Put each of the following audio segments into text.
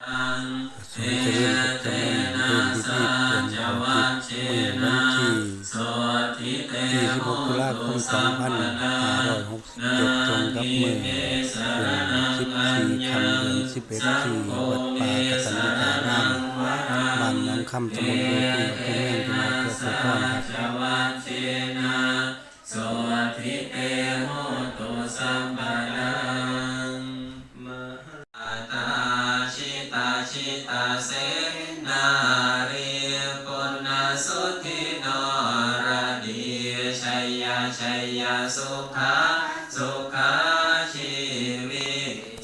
สวยเจริญกับจำนวนเดินที่ที่เปลี่ยนเอาทิศมือวันที่ที่16ตุลาคม2567ตรงกับมือเป็น14คำเดือน11ที่วัดป่ากตัญญูตารามบ้านนองคำตำบลโพธิ์อำเภอเมืองจังหวัดยโสธรครับ ยาชัยยาสุขาสุขาชีวิ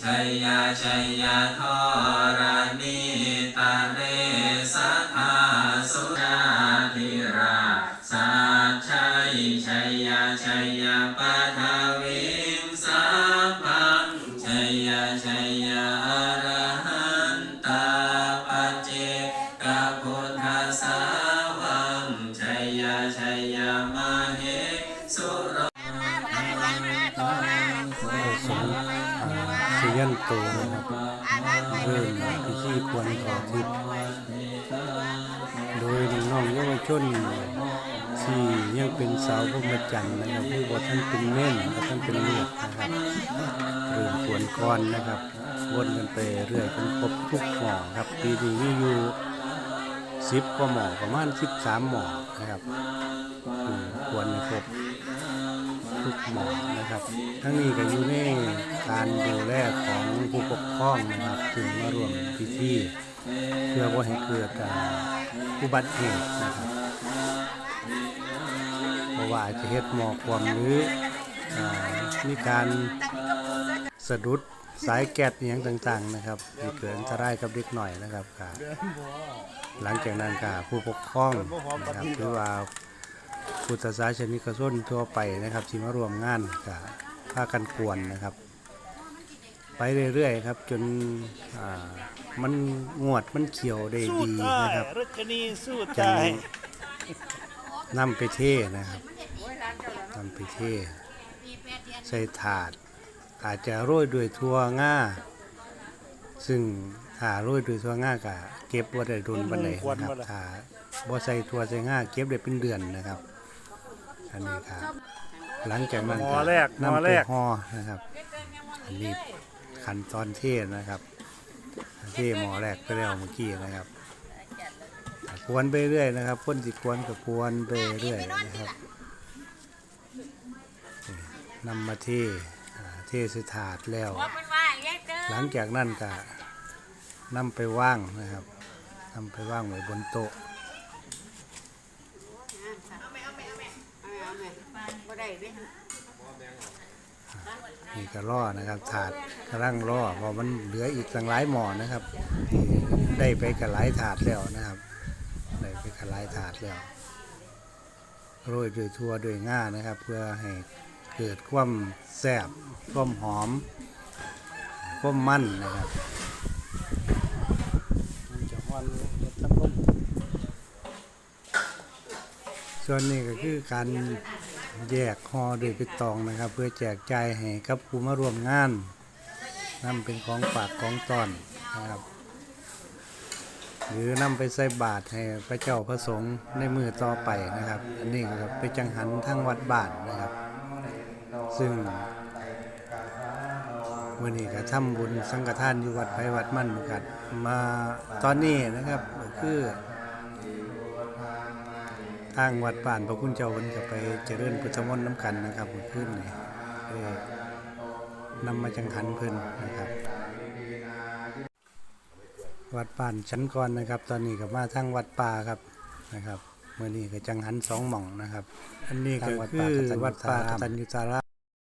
ชัยยาชัยยาทรณีตาเรสัทธาสุนาธิราสัจชัยชัยยาชัยยาปัทวิมสัพพังชัยยาชัยยาอรหันตาปัจเจกพุทธสาวังชัยยาชัยยามเห เข้าสงสุยันโตนะครับเริ่มพิธีควรขอทิศโดยน้องๆเยาวชนที่ยังเป็นสาวพรหมจรรย์นะครับผู้บ่ท่านเป็นเม่นบท่านเป็นเลือดนะครับเริ่มควรก่อนนะครับวนกันไปเรื่อยจนครบทุกหมอครับปีนี้อยู่ สิบกว่าหมอประมาณสิบสามหมอนะครับควรครบทุกหมอนะครับ ทั้งนี้ก็อยู่ในการดูแลของผู้ปกครองนะครับถึงมาร่วมพิธีเพื่อว่าให้เกิดอ่าอุบัติเหตุนะครับเพราะว่าอาจจะเฮ็ดหมอกความหรืออ่ามีการสะดุด สายแก๊สอหย่างต่างๆนะครับที่เกิดอันตรายกับเด็กหน่อยนะครับก็หลังจากนั้นก็ผู้ปกครองนะครับหรือว่าพุทธศาสนิกชนทั่วไปนะครับที่มาร่วมงานกับพากันกวนนะครับ ไปเรื่อยๆครับจนอ่ามันงวดมันเขียวได้สู้ดีนะครับ รัชนีสู้จัตางนำไปเทนะครับนำไปเทใส่ถาด อาจจะโรยด้วยทั่วง่า ซึ่งถ้าโรยด้วยทั่วง่ากะเก็บว่าได้ดุนบันไดนะครับถ้าบ่ใส่ทั่วใส่ง่าเก็บได้เป็นเดือนนะครับอันนี้ครับหลังจากนั้นหมก็อแรกหมนำอไปแรกห่อนะครับ อันนี้ขั้นตอนเทนะครับ เทหมอแรกไปแล้วเมื่อกี้นะครับกวนไปเรื่อยนะครับพ่นสิกวนกับกวนไปเรื่อยนะครับนี่นำมาเทอ่าเท ใสถาดแล้ว หลังจากนั้นก็นำไปว่างนะครับนำไปว่างไว้บนโต๊ะนี่ก็ล่อนะครับ ถาดกำลังล่อเพราะมันเหลืออีกตั้งหลายหม้อนะครับที่ได้ไปกับหลายถาดแล้วนะครับได้ไปกับหลายถาดแล้วโรยด้วยทั่วด้วยง่านะครับ เพื่อให้ เกิดความแซ่บความหอม ความมันนะครับมันจะฮ้อนทั้งลมส่วนนี้ก็คือการแยกห่อด้วยใบตองนะครับ เพื่อแจกจ่ายให้กับผู้มาร่วมงานนำเป็นของฝากของตอนนะครับ หรือนำไปใส่บาตรให้พระเจ้าพระสงฆ์ในมือต่อไปนะครับ อันนี้ก็ไปจังหันทั้งวัดบานนะครับ ซึ่งวันนี้ก็ทำบุญสังฆทานอยู่วัดไผวัดมั่นเหมือนกันมาตอนนี้นะครับคือทางวัดป่านพระคุณเจ้าวันก็ไปเจริญพุทธมนต์น้ำกันนะครับเมื่อนนี่เอ่อนำมาจังหันเพิ่นนะครับ วัดป่านชั้นก่อนนะครับ ตอนนี้ก็มาทางวัดป่าครับนะครับเมื่อนี้ก็จังหันสองหม่องนะครับ อันนี้ก็คือวัดป่าตัญญูตาราม